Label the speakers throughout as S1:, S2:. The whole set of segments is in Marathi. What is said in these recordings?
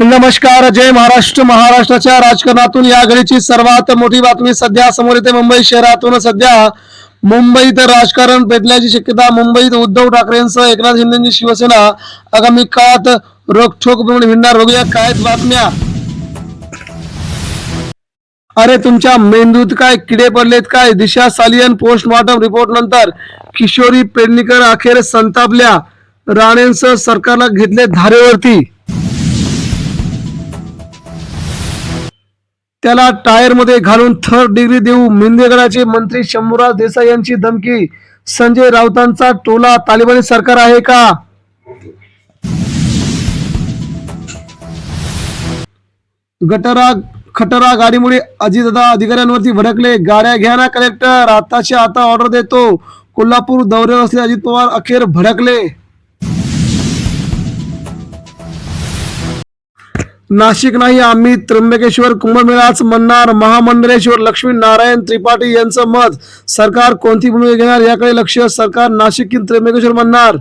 S1: नमस्कार जय महाराष्ट्र. महाराष्ट्राच्या राजकारणातून या घडीची सर्वात मोठी बातमी सध्या समोर येते. मुंबई शहरातून सध्या मुंबईत राजकारण पेटल्याची शक्यता मुंबईत उद्धव ठाकरेंसह एकनाथ शिंदेची शिवसेना आगामी काळात रोखोक प्रमाणे भिडणार बघूया काय बातम्या. अरे तुमच्या मेंदूत काय किडे पडलेत काय दिशा सालियन पोस्टमॉर्टम रिपोर्ट नंतर किशोरी पेडणेकर अखेर संतापल्या. राणेंसह सरकारला घेतले धारेवरती. त्याला टायरमध्ये घालून थर्ड डिग्री देऊ. मिंदेगडाचे मंत्री शंभूराज देसाई यांची धमकी. संजय राऊतांचा टोला. तालिबानी सरकार आहे का? गटरा खटरा गाडीमुळे अजितदा अधिकाऱ्यांवरती भडकले. गाड्या घ्या ना कलेक्टर आताशी आता ऑर्डर देतो. कोल्हापूर दौऱ्यावर असले अजित पवार अखेर भडकले. नाशिक नाही आम्ही त्र्यंबकेश्वर कुंभमेळाच म्हणणार. महामंडलेश्वर लक्ष्मी नारायण त्रिपाठी यांचं मत. सरकार कोणती भूमिका घेणार याकडे लक्ष सरकार नाशिक किंवा त्र्यंबकेश्वर म्हणणार.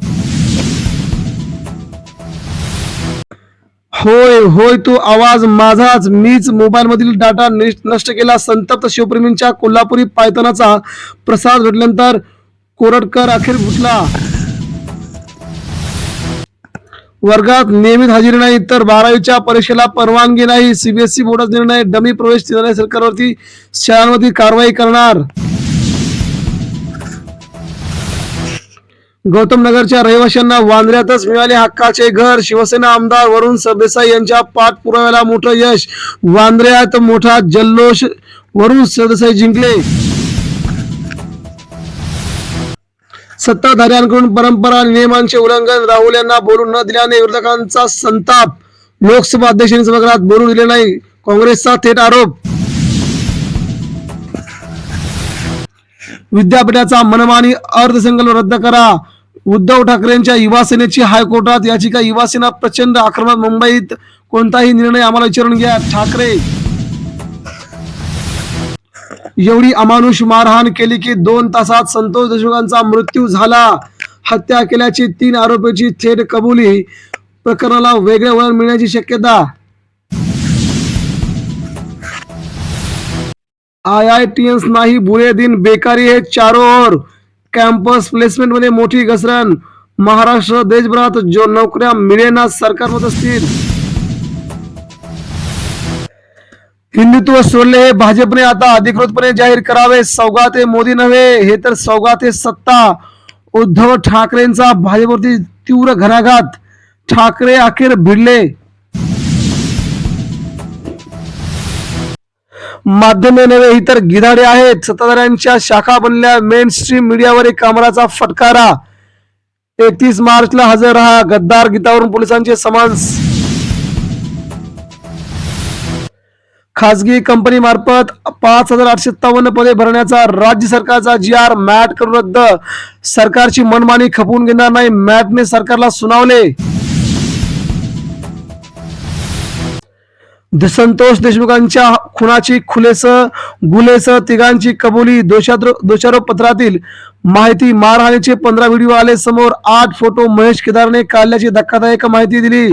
S1: होय होय तो आवाज माझाच. मीच मोबाईलमधील डाटा नष्ट केला. संतप्त शिवप्रेमींच्या कोल्हापुरी पायथनाचा प्रसाद भेटल्यानंतर कोरटकर अखेर फुटला वर्गात नियमित हजेरी नाही तर बारावीच्या परीक्षेला परवानगी नाही. सीबीएसई बोर्डाचा निर्णय डमी प्रवेश देणाऱ्या सरकारवरती शाळांवरती कारवाई करणार. गौतम नगरच्या रहिवाशांना वांद्र्यातच मिळाले हक्काचे घर. शिवसेना आमदार वरुण सरदेसाई यांच्या पाठपुराव्याला मोठं यश. वांद्र्यात मोठा जल्लोष वरुण सरदेसाई जिंकले. सत्ताधाऱ्यांकडून परंपरा नियमांचे उल्लंघन राहुल यांना बोलू न दिल्याने विरोधकांचा संताप. लोकसभा अध्यक्षांनी सभागृहात बोलू दिले नाही. काँग्रेसचा थेट आरोप. विद्यापीठाचा मनमानी अर्थसंकल्प रद्द करा. उद्धव ठाकरेंच्या युवा सेनेची हायकोर्टात याचिका युवासेना प्रचंड आक्रमक मुंबईत कोणताही निर्णय आम्हाला विचारून घ्या. ठाकरे एवढी अमानुष मारहाण केली की दोन तासात संतोष देशमुखांचा मृत्यू झाला. हत्या केल्याची तीन आरोपीची थेट कबुली. प्रकरणाला वेगळे वळण मिळण्याची शक्यता. आय आय टी एस नाही बुरे दिन बेकारी हे चारो ओर. कॅम्पस प्लेसमेंटमध्ये मोठी घसरण. महाराष्ट्र देशभरात जो नोकऱ्या मिळेना सरकार मत असतील हिंदुत्व सोडले हे भाजपने आता अधिकृतपणे जाहीर करावे. सौगाते मोदी नव्हे हे तर सौगाते सत्ता. उद्धव ठाकरेंचा भाजपवरती तीव्र घणाघात. ठाकरे अखेर भिडले. माध्यमे नव्हे ही तर गिधाडे आहेत. सत्ताधाऱ्यांच्या शाखा बनल्या मेन स्ट्रीम मीडियावर एक कामराचा फटकारा. एकतीस मार्चला हजर राहा. गद्दार गीतावरून पोलिसांचे समन्स खासगी कंपनी मार्फत पाच हजार आठशे सत्तावन्न पदे भरण्याचा राज्य सरकारचा जी आर मॅट करून रद्द. सरकारची मनमानी खपवून घेणार नाही मॅटने सरकारला सुनावले. संतोष देशमुखांच्या खुनाची खुलेस गुलेस तिघांची कबुली दोषारोप पत्रातील माहिती मारहाणीचे पंधरा व्हिडिओ आले समोर आठ फोटो महेश केदारने काढल्याची धक्कादायक माहिती दिली.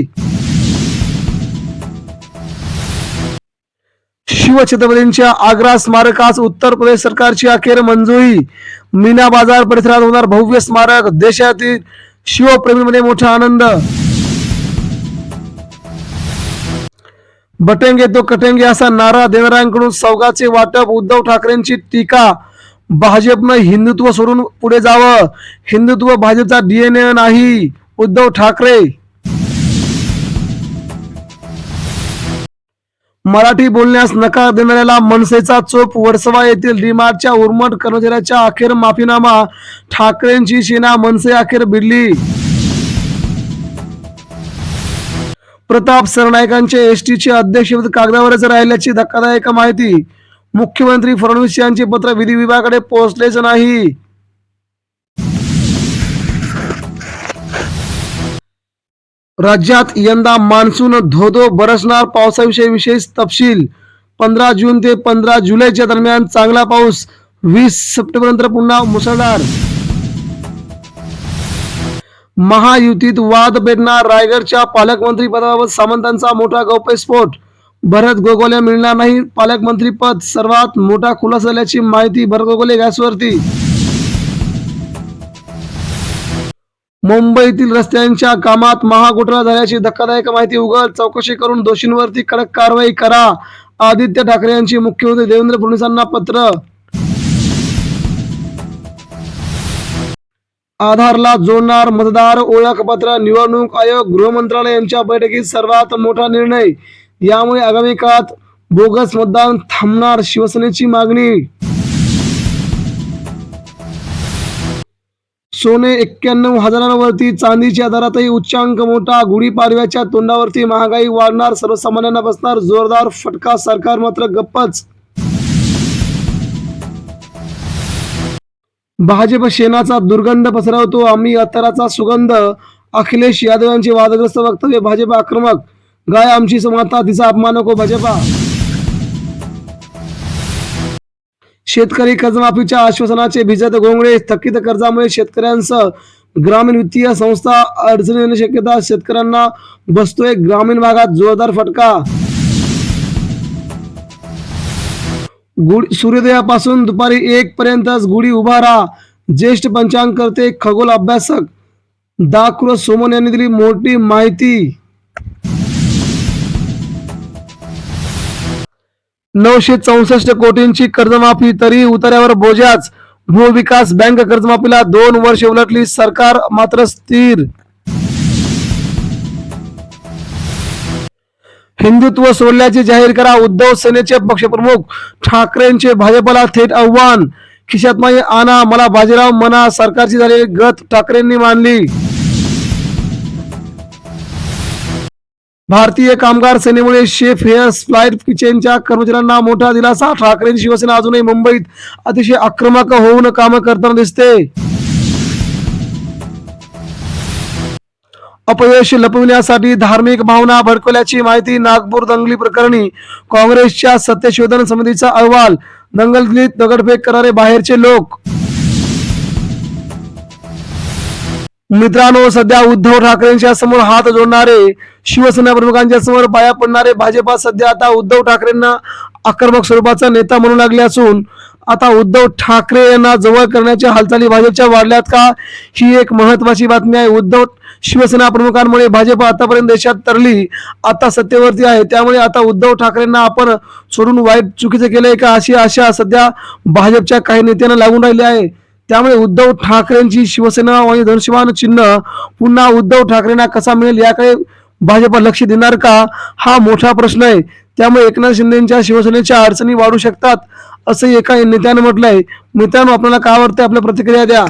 S1: शिवछत्रपतींच्या आग्रा स्मारकास उत्तर प्रदेश सरकारची अखेर मंजुरी. मीना बाजार परिसरात होणार भव्य स्मारक देशातील शिवप्रेमीमध्ये मोठा आनंद. बटेंगे तो कटेंगे असा नारा देणाऱ्यांकडून सौगाचे वाटप उद्धव ठाकरेंची टीका. भाजपनं हिंदुत्व सोडून पुढे जावं. हिंदुत्व भाजपचा डीएनए नाही. उद्धव ठाकरे मराठी बोलण्यास नकार देणाऱ्याला मनसेचा चोप वर्सवा येथील डीमार्टच्या उर्मट कर्मचाऱ्याच्या अखेर माफीनामा. ठाकरेंची सेना मनसे अखेर भिडली प्रताप सरनाईकांचे एसटीचे अध्यक्षपद कागदावरच राहिल्याची धक्कादायक माहिती. मुख्यमंत्री फडणवीस यांचे पत्र विधी विभागाकडे पोहोचलेच नाही. राज्यात यंदा मान्सून धोधो बरसणार. पावसाविषयी विशेष तपशील. पंधरा जून ते पंधरा जुलैच्या दरम्यान चांगला पाऊस. वीस सप्टेंबर नंतर पुन्हा मुसळधार. महायुतीत वाद पेटणार. रायगडच्या पालकमंत्री पदाबाबत सामंतांचा मोठा गौप्यस्फोट भरत गोगोले मिळणार नाही. पालकमंत्री पद सर्वात मोठा खुलासा झाल्याची माहिती भरत गोगोले गॅसवरती. मुंबईतील रस्त्यांच्या कामात महाघोटाळा झाल्याची धक्कादायक माहिती उघड. चौकशी करून दोषींवरती कडक कारवाई करा. आदित्य ठाकरे यांची मुख्यमंत्री देवेंद्र फडणवीसांना पत्र. आधारला जोडणार मतदार ओळखपत्र. निवडणूक आयोग गृहमंत्रालय यांच्या बैठकीत सर्वात मोठा निर्णय. यामुळे आगामी काळात बोगस मतदान थांबणार. शिवसेनेची मागणी सोने एक्क्याण्णव हजारांवरती चांदीच्या दरातही उच्चांक मोठा गुढीपाडव्याच्या तोंडावरती महागाई वाढणार सर्वसामान्यांना बसणार जोरदार फटका सरकार मात्र गप्पच. भाजप शेणाचा दुर्गंध पसरवतो आम्ही अत्तराचा सुगंध. अखिलेश यादव यांचे वादग्रस्त वक्तव्य भाजप आक्रमक. गाय आमची समानता तिचा अपमान नको भाजपा. शेतकरी कर्जमाफीच्या आश्वासनाचे भिजत घोंगडे थकीत कर्जामुळे शेतकऱ्यांसह ग्रामीण वित्तीय संस्था अडचणी येण्याची शक्यता शेतकऱ्यांना बसतोय. ग्रामीण भागात जोरदार फटका. गुढी सूर्योदयापासून दुपारी एक पर्यंतच गुढी उभारा. ज्येष्ठ पंचांग करते खगोल अभ्यासक दाकृ सोमन यांनी दिली मोठी माहिती. नऊशे चौसष्ट कोटींची कर्जमाफी तरी उतार्यावर बोजाच भूविकास बँक कर्जमाफीला दोन वर्ष उलटली सरकार मात्र स्थिर. हिंदुत्व सोडल्याचे जाहीर करा उद्धव सेनेचे पक्षप्रमुख. ठाकरेंचे भाजपला थेट आव्हान. खिशात माई आणा मला बाजीराव मना सरकारची झालेली गत ठाकरेंनी मानली. भारतीय कामगार सेनेमुळे शेफ हेअर्स फ्लाईट किचनच्या कर्मचाऱ्यांना मोठा दिलासा. ठाकरेंची शिवसेना अजूनही मुंबईत अतिशय आक्रमक होऊन काम करताना दिसते. अपयश लपविण्यासाठी धार्मिक भावना भडकवल्याची माहिती नागपूर दंगली प्रकरणी काँग्रेसच्या सत्यशोधन समितीचा अहवाल. दंगलीत दगडफेक करणारे बाहेरचे लोक मित्रांनो सध्या उद्धव ठाकरेंच्या समोर हात जोडणारे शिवसेना प्रमुखांच्या समोर पाया पडणारे भाजपा सध्या आता उद्धव ठाकरेंना आक्रमक स्वरूपाचा नेता म्हणू लागले असून आता उद्धव ठाकरे यांना जवळ करण्याच्या हालचाली भाजपच्या वाढल्यात का? ही एक महत्वाची बातमी आहे. उद्धव शिवसेना प्रमुखांमुळे भाजप आतापर्यंत देशात तरली आता सत्तेवरती आहे. त्यामुळे आता उद्धव ठाकरेंना आपण सोडून वाईट चुकीचं केलंय का? अशी आशा सध्या भाजपच्या काही नेत्यांना लागून राहिली आहे. त्यामुळे उद्धव ठाकरेंची शिवसेना आणि धनुष्यबाण चिन्ह पुन्हा उद्धव ठाकरेंना कसा मिळेल याकडे भाजप लक्ष देणार का? हा मोठा प्रश्न आहे. त्यामुळे एकनाथ शिंदेच्या शिवसेनेच्या अडचणी वाढू शकतात असं एका नेत्यानं म्हटलंय. मित्रांनो आपल्याला काय वाटतंय? आपल्या प्रतिक्रिया द्या.